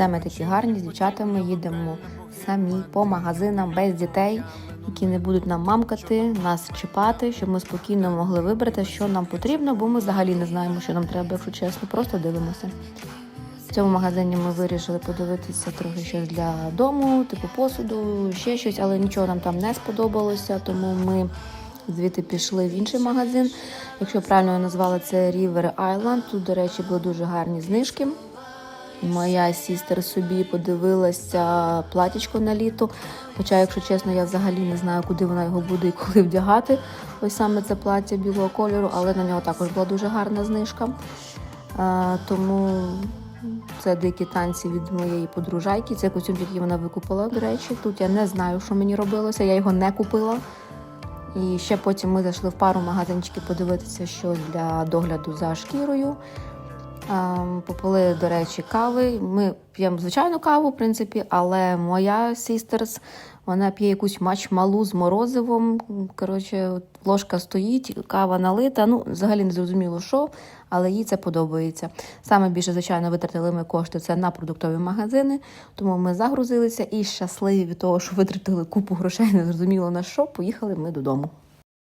Це ми такі гарні з дівчатами їдемо самі по магазинам без дітей, які не будуть нам мамкати, нас чіпати, щоб ми спокійно могли вибрати, що нам потрібно, бо ми взагалі не знаємо, що нам треба, якщо чесно, просто дивимося. В цьому магазині ми вирішили подивитися трохи щось для дому, типу посуду, ще щось, але нічого нам там не сподобалося, тому ми звідти пішли в інший магазин. Якщо правильно я назвала це River Island, тут, до речі, були дуже гарні знижки. Моя сістер собі подивилася платічко на літо. Хоча, якщо чесно, я взагалі не знаю, куди вона його буде і коли вдягати. Ось саме це плаття білого кольору, але на нього також була дуже гарна знижка. А, тому це дикі танці від моєї подружайки. Це костюм, який вона викупила, до речі. Тут я не знаю, що мені робилося, я його не купила. І ще потім ми зайшли в пару магазинчиків подивитися щось для догляду за шкірою. Ем, Попили, до речі, кави. Ми п'ємо звичайну каву, в принципі, але моя сістерс, вона п'є якусь матчмалу з морозивом. Коротше, ложка стоїть, кава налита. Ну, взагалі не зрозуміло, що, але їй це подобається. Саме більше, звичайно, витратили ми кошти це на продуктові магазини, тому ми загрузилися і щасливі від того, що витратили купу грошей, не зрозуміло на що. Поїхали ми додому.